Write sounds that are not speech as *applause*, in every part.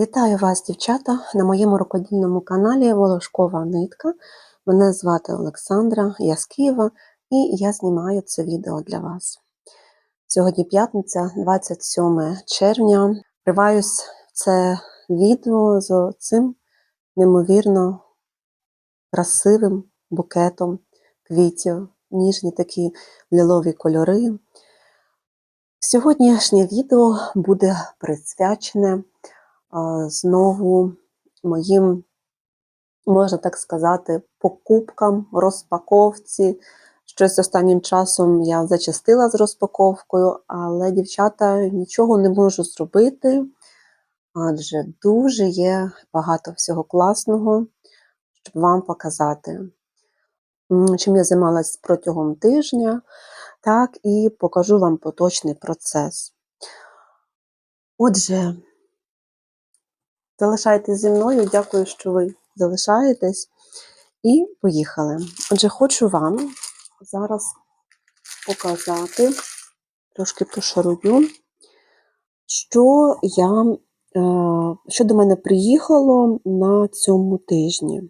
Вітаю вас, дівчата, на моєму рукодільному каналі Волошкова Нитка. Мене звати Олександра, я з Києва і я знімаю це відео для вас. Сьогодні п'ятниця, 27 червня. Вриваюсь це відео з цим неймовірно красивим букетом квітів, ніжні такі лілові кольори. Сьогоднішнє відео буде присвячене знову моїм, можна так сказати, покупкам, розпаковці. Щось останнім часом я зачастила з розпаковкою, але, дівчата, нічого не можу зробити, адже дуже є багато всього класного, щоб вам показати. Чим я займалась протягом тижня, так і покажу вам поточний процес. Отже, залишайтесь зі мною. Дякую, що ви залишаєтесь. І поїхали. Отже, хочу вам зараз показати, трошки пошарую, що я, е, що до мене приїхало на цьому тижні.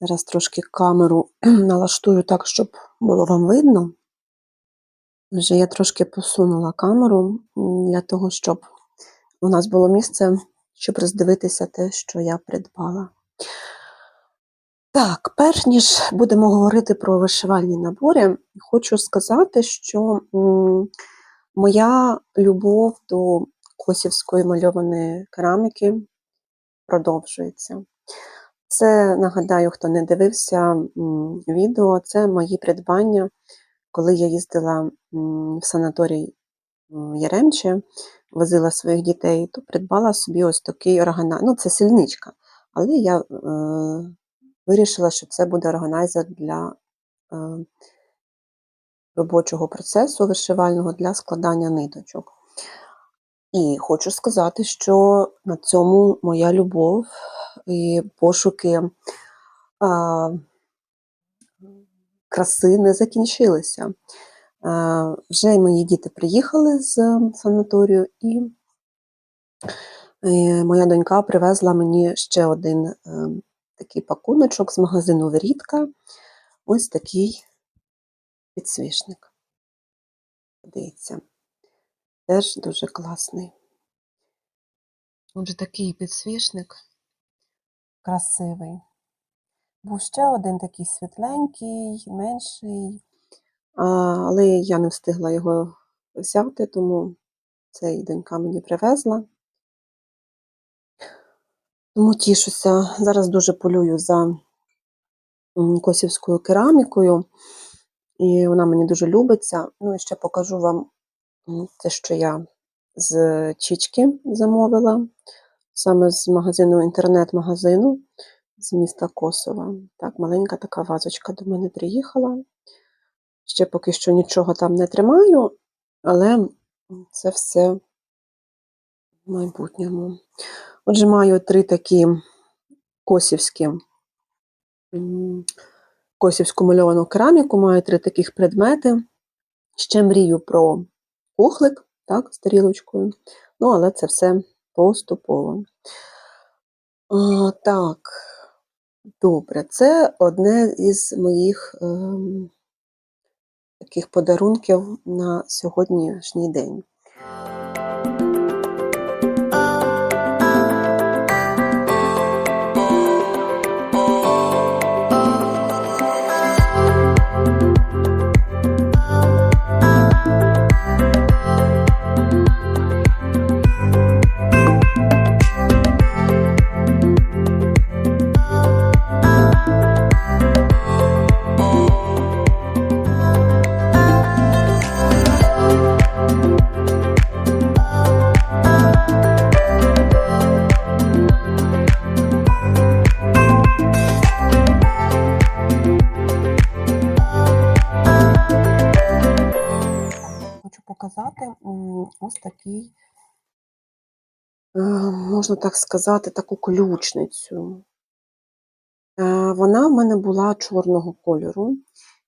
Зараз трошки камеру *clears throat* налаштую так, щоб було вам видно. Вже я трошки посунула камеру для того, щоб у нас було місце, щоб роздивитися те, що я придбала. Так, перш ніж будемо говорити про вишивальні набори, хочу сказати, що моя любов до косівської мальованої кераміки продовжується. Це, нагадаю, хто не дивився відео, це мої придбання, коли я їздила в санаторій Яремче, возила своїх дітей, то придбала собі ось такий органайзер. Ну, це сільничка, але я е, вирішила, що це буде органайзер для е, робочого процесу вишивального для складання ниточок. І хочу сказати, що на цьому моя любов і пошуки а, краси не закінчилися. А, вже мої діти приїхали з санаторію, і е, моя донька привезла мені ще один е, такий пакуночок з магазину Верітка. Ось такий підсвічник. Дивіться, теж дуже класний. Отже, такий підсвічник красивий. Був ще один такий світленький, менший, але я не встигла його взяти, тому цей донька мені привезла. Тому тішуся. Зараз дуже полюю за косівською керамікою, і вона мені дуже любиться. Ну і ще покажу вам те, що я з Чічки замовила, саме з магазину, інтернет-магазину з міста Косова. Так, маленька така вазочка до мене приїхала. Ще поки що нічого там не тримаю, але це все в майбутньому. Отже, маю три такі косівські, косівську мальовану кераміку, маю три таких предмети. Ще мрію про кухлик, так, з тарілочкою. Ну, але це все поступово. А, так, добре, це одне із моїх ем, таких подарунків на сьогоднішній день. Такий, е, можна так сказати, таку ключницю. Е, Вона в мене була чорного кольору.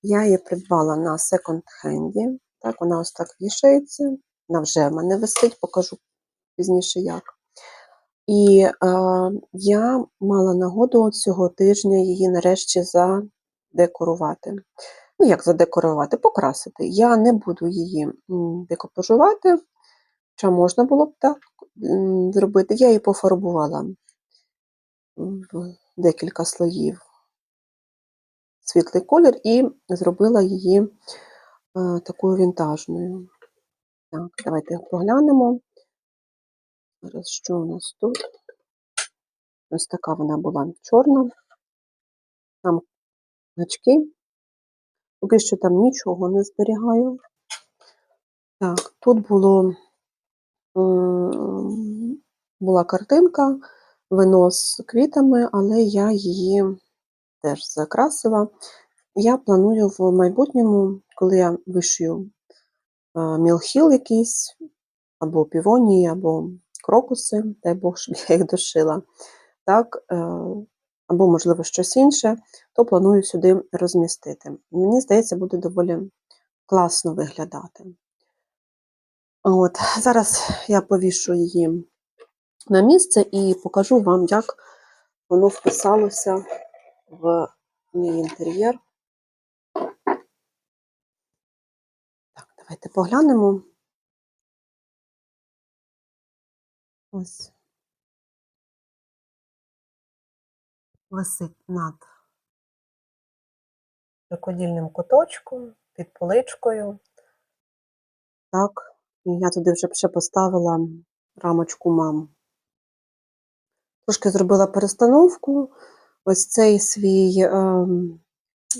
Я її придбала на секонд-хенді. Так, вона ось так вішається. Вона вже в мене висить, покажу пізніше як. І е, я мала нагоду цього тижня її нарешті задекорувати. Ну, як задекорувати, покрасити. Я не буду її декопажувати, хоча можна було б так зробити. Я її пофарбувала в декілька слоїв світлий колір і зробила її е, такою вінтажною. Так, давайте поглянемо. Зараз що у нас тут? Ось така вона була чорна. Там гачки. Поки що там нічого не зберігаю. Так, тут було, була картинка, вино з квітами, але я її теж закрасила. Я планую в майбутньому, коли я вишию е, мілхіл якийсь, або півонії, або крокуси, дай Бог, щоб я їх дошила, так, е, або, можливо, щось інше, то планую сюди розмістити. Мені здається, буде доволі класно виглядати. От, Зараз я повішу її на місце і покажу вам, як воно вписалося в мій інтер'єр. Так, давайте поглянемо. Ось. Висить над рукодільним куточком, під поличкою. Так, я туди вже ще поставила рамочку мам. Трошки зробила перестановку. Ось цей свій ем,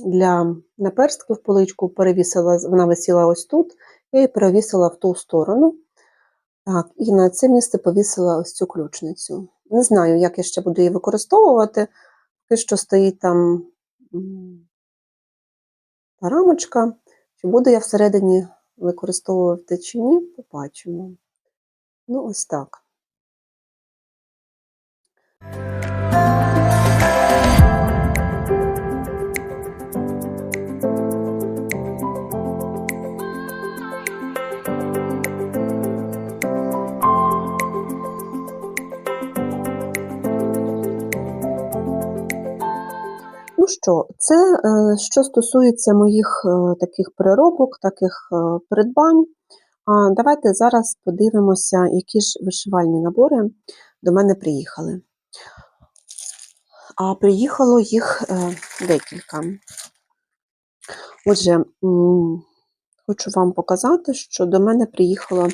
для наперстків поличку перевісила, вона висіла ось тут, я її перевісила в ту сторону. Так, і на це місце повісила ось цю ключницю. Не знаю, як я ще буду її використовувати. Поки що стоїть там та рамочка. Чи буду я всередині використовувати чи ні, побачимо. Ну, ось так. Ну що, це е, що стосується моїх е, таких переробок, таких е, придбань. Давайте зараз подивимося, які ж вишивальні набори до мене приїхали. А приїхало їх декілька. Отже, хочу вам показати, що до мене приїхало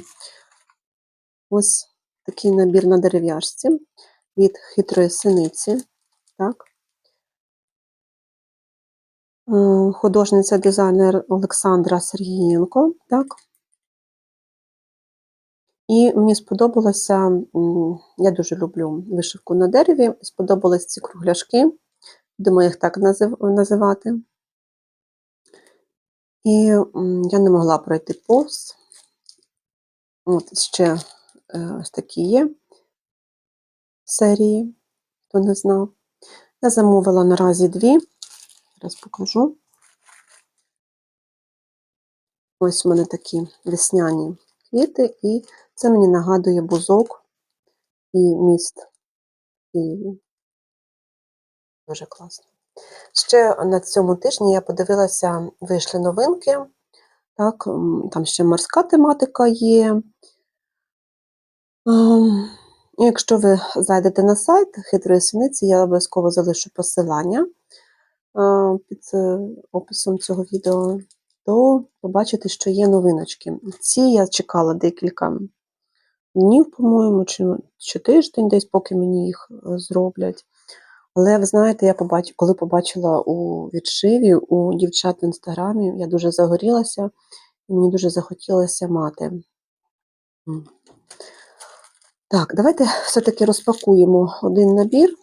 ось такий набір на дерев'яшці від хитрої синиці. Так. Е, Художниця дизайнер Олександра Сергієнко. Так. І мені сподобалося, я дуже люблю вишивку на дереві, сподобались ці кругляшки, будемо їх так називати. І я не могла пройти повз. От ще е, ось такі є серії, хто не знав. Я замовила наразі дві. Зараз покажу. Ось у мене такі весняні квіти, і це мені нагадує бузок і міст Києві. Дуже класно. Ще на цьому тижні я подивилася, вийшли новинки. Так, там ще морська тематика є. Ем, Якщо ви зайдете на сайт хитрої синиці, я обов'язково залишу посилання під е, описом цього відео, то побачите, що є новиночки. Ці я чекала декілька днів, по-моєму, чи, чи тиждень, десь, поки мені їх е, зроблять. Але ви знаєте, я побач... коли побачила у відшиві у дівчат в інстаграмі, я дуже загорілася, і мені дуже захотілося мати. Так, давайте все-таки розпакуємо один набір.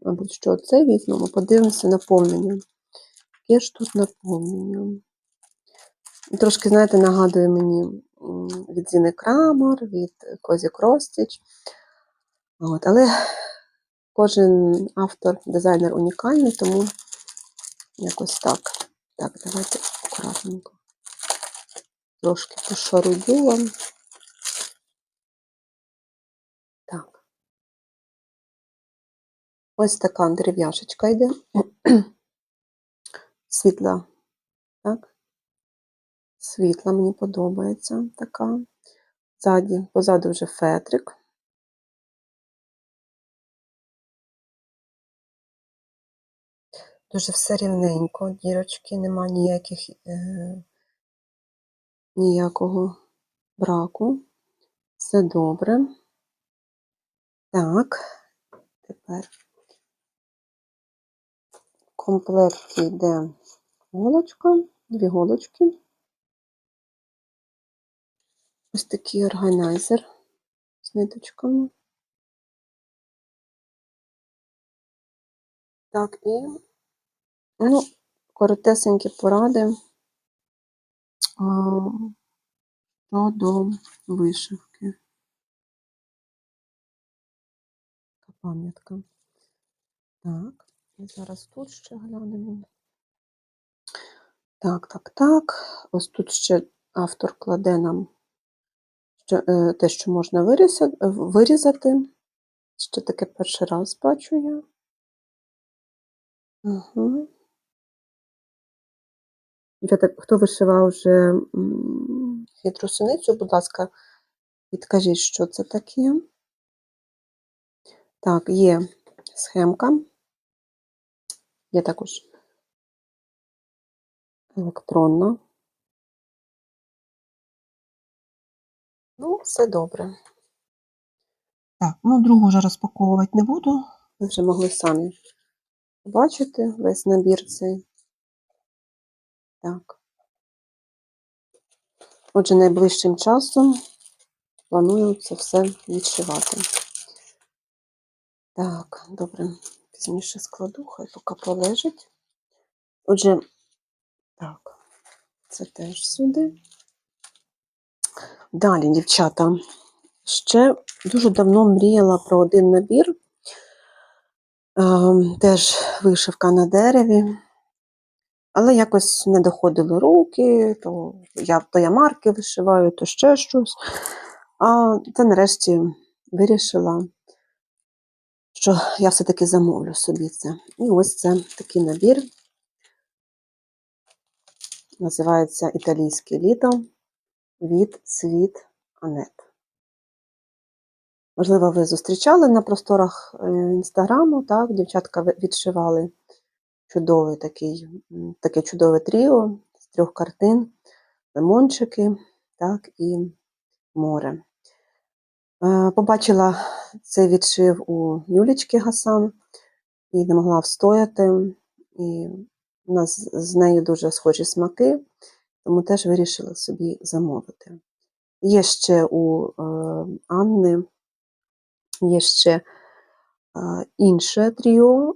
Мабуть, що це візьмемо, подивимося наповнення. Яке ж тут наповнення? Трошки, знаєте, нагадує мені від Зіни Крамер, від Козі Кростіч. От, але кожен автор, дизайнер унікальний, тому якось так. Так, давайте акуратненько. Трошки пошарую Ось така дерев'яшечка йде. *clears throat* Світла. Так? Світла мені подобається така. Ззаді, позаду вже фетрик. Дуже все рівненько, дірочки, нема ніяких, е, ніякого браку. Все добре. Так, тепер комплекті йде голочка, дві голочки. Ось такий органайзер з ниточками. Так, і ну, коротесенькі поради щодо вишивки. Така пам'ятка. Так, зараз тут ще глянемо. Так, так, так. Ось тут ще автор кладе нам е, те, що можна вирізати. Ще таке перший раз бачу я. Угу. Хто вишивав вже хитру синицю, будь ласка, підкажіть, що це таке. Так, є схемка, є також електронна. Ну, все добре. Так, ну другу вже розпаковувати не буду. Ви вже могли самі побачити весь набір цей. Так. Отже, найближчим часом планую це все відшивати. Так, добре, пізніше складу, хай поки полежить. Отже, так, це теж сюди. Далі, дівчата, ще дуже давно мріяла про один набір, Ем, теж вишивка на дереві, але якось не доходили руки, то я, то я марки вишиваю, то ще щось. А це нарешті вирішила, що я все-таки замовлю собі це. І ось це такий набір. Називається Італійське літо від Світ Анет. Можливо, ви зустрічали на просторах е, інстаграму, так, дівчатка відшивали чудовий такий, таке чудове тріо з трьох картин, лимончики, так, і море. Е, Побачила цей відшив у Юлічки Гасан і не могла встояти. І у нас з нею дуже схожі смаки, тому теж вирішила собі замовити. Є ще у е, Анни є ще е, інше тріо.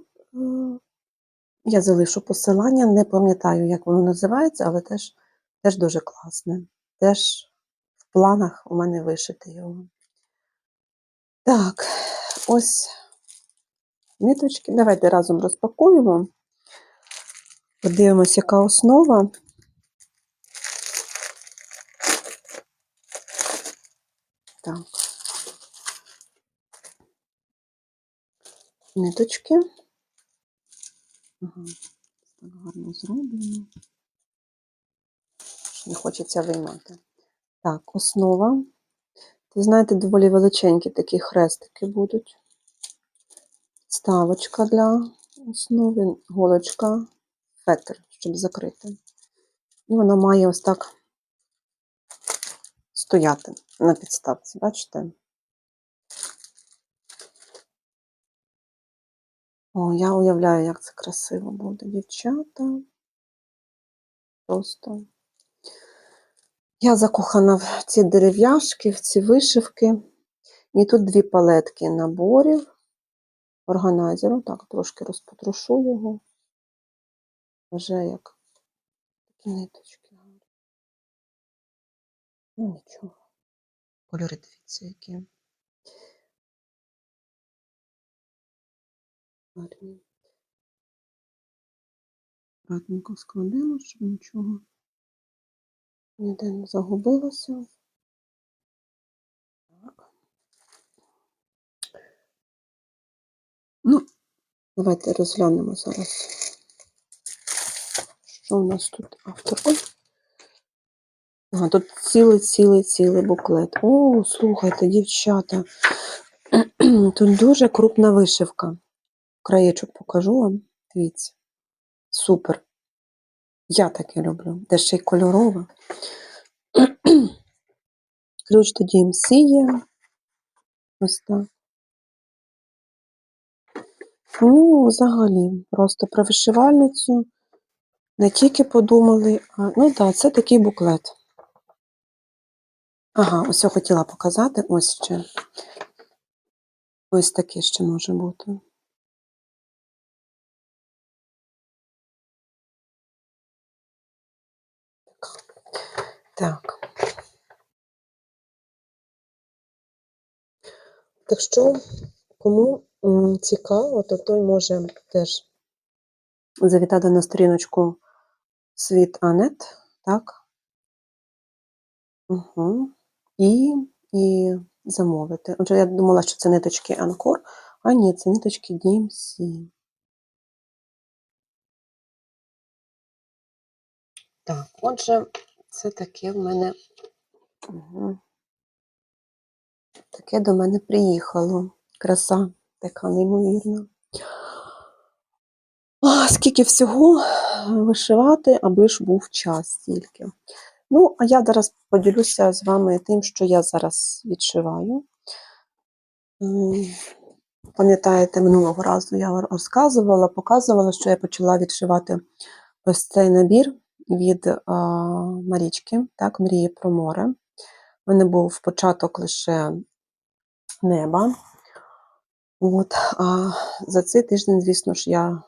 Я залишу посилання, не пам'ятаю, як воно називається, але теж, теж дуже класне. Теж в планах у мене вишити його. Так, ось ниточки. Давайте разом розпакуємо. Подивимось, яка основа. Так. Ниточки. Ага, так гарно зроблено. Не хочеться виймати. Так, основа. Ви знаєте, доволі величенькі такі хрестики будуть. Ставочка для основи, голочка, фетр, щоб закрити. І вона має ось так стояти на підставці, бачите? О, я уявляю, як це красиво буде, дівчата. Просто. Я закохана в ці дерев'яшки, в ці вишивки. І тут дві палетки наборів органайзеру. Так, трошки розпотрошу його. Вже як такі ниточки. Ну, нічого. Кольори дивіться, які. Гарні. Акуратненько складемо, щоб нічого ніде не загубилося. Ну, Давайте розглянемо зараз. Що у нас тут автор? Ага, тут цілий, цілий, цілий буклет. О, слухайте, дівчата. *clears throat* Тут дуже крупна вишивка. Краєчок покажу вам. Дивіться. Супер. Я таке люблю. Де ще й кольорова. Ключ до DMC є. Ось так. Ну, взагалі, просто про вишивальницю не тільки подумали, а ну так, це такий буклет. Ага, ось я хотіла показати. Ось ще. Ось таке ще може бути. Так. Так що, кому цікаво, то той може теж завітати на сторіночку Світ Анет, так? Угу. І, і замовити. Отже, я думала, що це ниточки Анкор, а ні, це ниточки DMC. Так, отже, це таке в мене. Угу. Таке до мене приїхало. Краса така неймовірна. А, скільки всього вишивати, аби ж був час тільки. Ну, а я зараз поділюся з вами тим, що я зараз відшиваю. Пам'ятаєте, минулого разу я розказувала, показувала, що я почала відшивати ось цей набір від а, Марічки, так, Мрії про море. У мене був початок лише неба. От, а за цей тиждень, звісно ж, я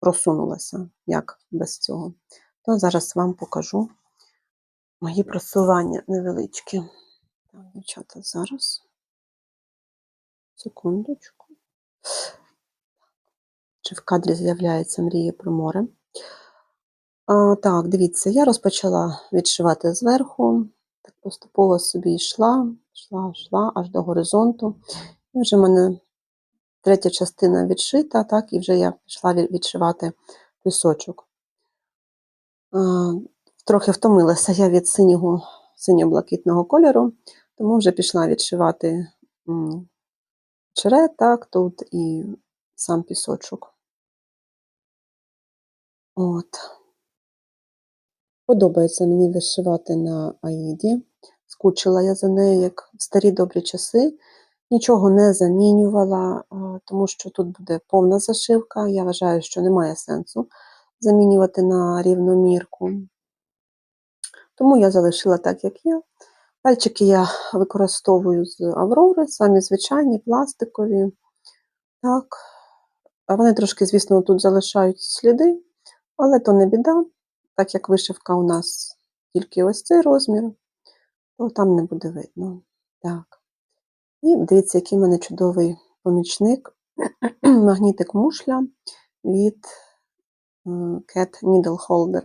просунулася, як без цього. То зараз вам покажу мої просування невеличкі. Так, дівчата, зараз. Секундочку. Чи в кадрі з'являється мрія про море? А, так, дивіться, я розпочала відшивати зверху, так поступово собі йшла, йшла, йшла аж до горизонту. І вже в мене третя частина відшита, так, і вже я пішла відшивати пісочок. А, трохи втомилася я від синього, синьо-блакитного кольору, тому вже пішла відшивати черет, так, тут і сам пісочок. От. Подобається мені вишивати на Аїді. Скучила я за нею, як в старі добрі часи. Нічого не замінювала, тому що тут буде повна зашивка. Я вважаю, що немає сенсу замінювати на рівномірку. Тому я залишила так, як є. Пальчики я використовую з Аврори, самі звичайні, пластикові. Так. Вони трошки, звісно, тут залишають сліди, але то не біда, так як вишивка у нас тільки ось цей розмір, то там не буде видно. Так. І дивіться, який в мене чудовий помічник. *clears throat* Магнітик мушля від е, Cat Needle Holder.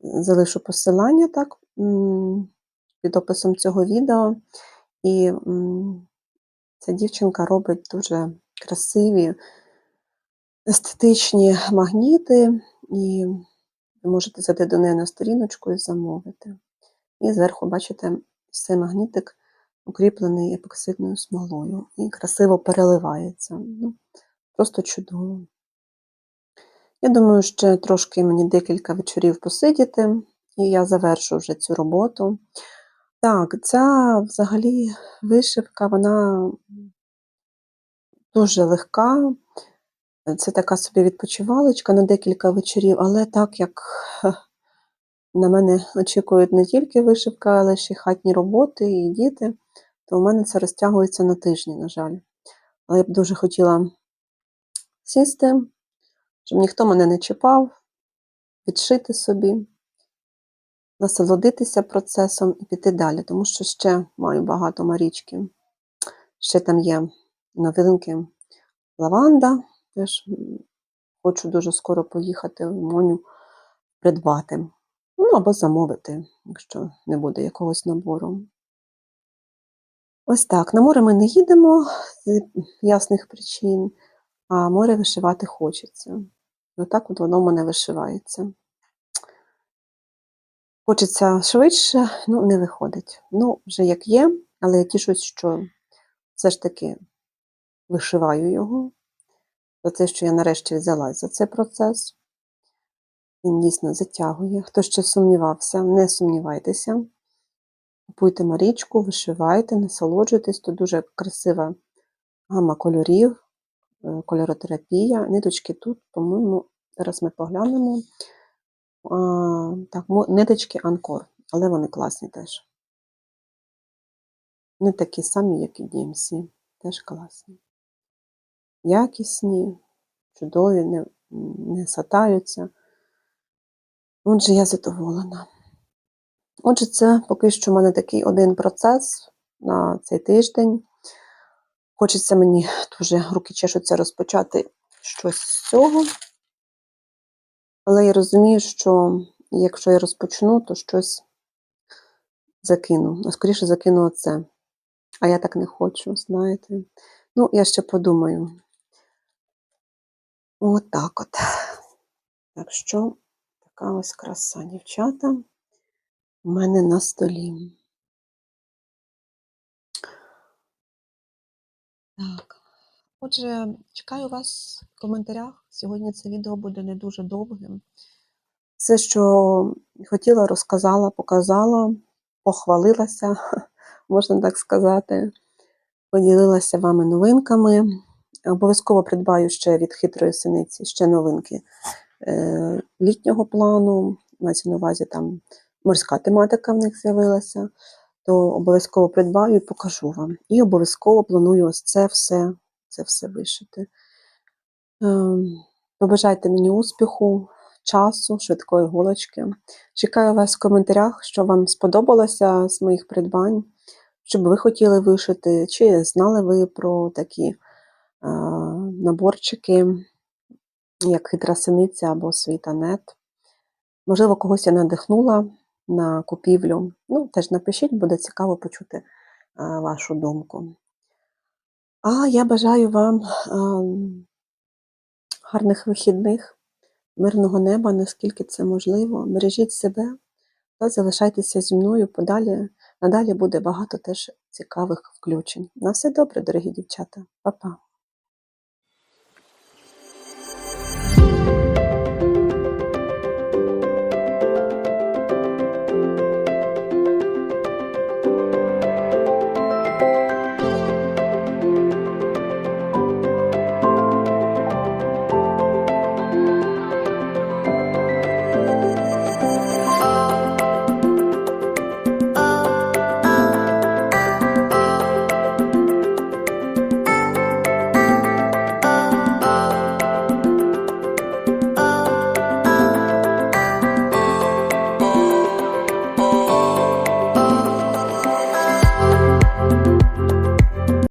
Залишу посилання так, під описом цього відео. І ця дівчинка робить дуже красиві, естетичні магніти, і можете зайти до неї на сторіночку і замовити. І зверху, бачите, цей магнітик укріплений епоксидною смолою і красиво переливається. Ну, просто чудово. Я думаю, ще трошки мені декілька вечорів посидіти, і я завершу вже цю роботу. Так, ця взагалі вишивка, вона дуже легка. Це така собі відпочивалочка на декілька вечорів, але так як на мене очікують не тільки вишивка, але ще й хатні роботи і діти, то у мене це розтягується на тижні, на жаль. Але я б дуже хотіла сісти, щоб ніхто мене не чіпав, відшити собі, насолодитися процесом і піти далі, тому що ще маю багато марічки. Ще там є новинки лаванда. Теж хочу дуже скоро поїхати в Моню придбати. Ну, або замовити, якщо не буде якогось набору. Ось так. На море ми не їдемо з ясних причин. а море вишивати хочеться. І отак от воно в мене вишивається. Хочеться швидше, ну не виходить. Ну, вже як є, але я тішусь, що все ж таки вишиваю його. За те, що я нарешті взялась за цей процес. Він дійсно затягує. Хто ще сумнівався, не сумнівайтеся. Купуйте Марічку, вишивайте, насолоджуйтесь. Тут дуже красива гама кольорів, е, кольоротерапія. Ниточки тут, по-моєму, зараз ми поглянемо. А, так, ниточки Анкор, але вони класні теж. Не такі самі, як і DMC, теж класні. Якісні, чудові, не, не сатаються. Отже, я задоволена. Отже, це поки що в мене такий один процес на цей тиждень. Хочеться мені дуже руки чешуться розпочати щось з цього. Але я розумію, що якщо я розпочну, то щось закину. А скоріше закину оце. А я так не хочу, знаєте. Ну, я ще подумаю. Отак от. Так що, така ось краса, дівчата, у мене на столі. Так. Отже, чекаю вас в коментарях. Сьогодні це відео буде не дуже довгим. Все, що хотіла, розказала, показала, похвалилася, *laughs* можна так сказати. Поділилася вами новинками. Обов'язково придбаю ще від хитрої синиці ще новинки е, літнього плану. Мається на увазі там морська тематика в них з'явилася, то обов'язково придбаю і покажу вам. І обов'язково планую ось це все, це все вишити. Ем, Побажайте мені успіху, часу, швидкої голочки. Чекаю вас в коментарях, що вам сподобалося з моїх придбань, що би ви хотіли вишити, чи знали ви про такі е, наборчики, як хитра синиця або світанет. Можливо, когось я надихнула на купівлю. Ну, теж напишіть, буде цікаво почути е, вашу думку. А я бажаю вам ем, гарних вихідних, мирного неба, наскільки це можливо. Бережіть себе та залишайтеся зі мною. Подалі, надалі буде багато теж цікавих включень. На все добре, дорогі дівчата. Па-па.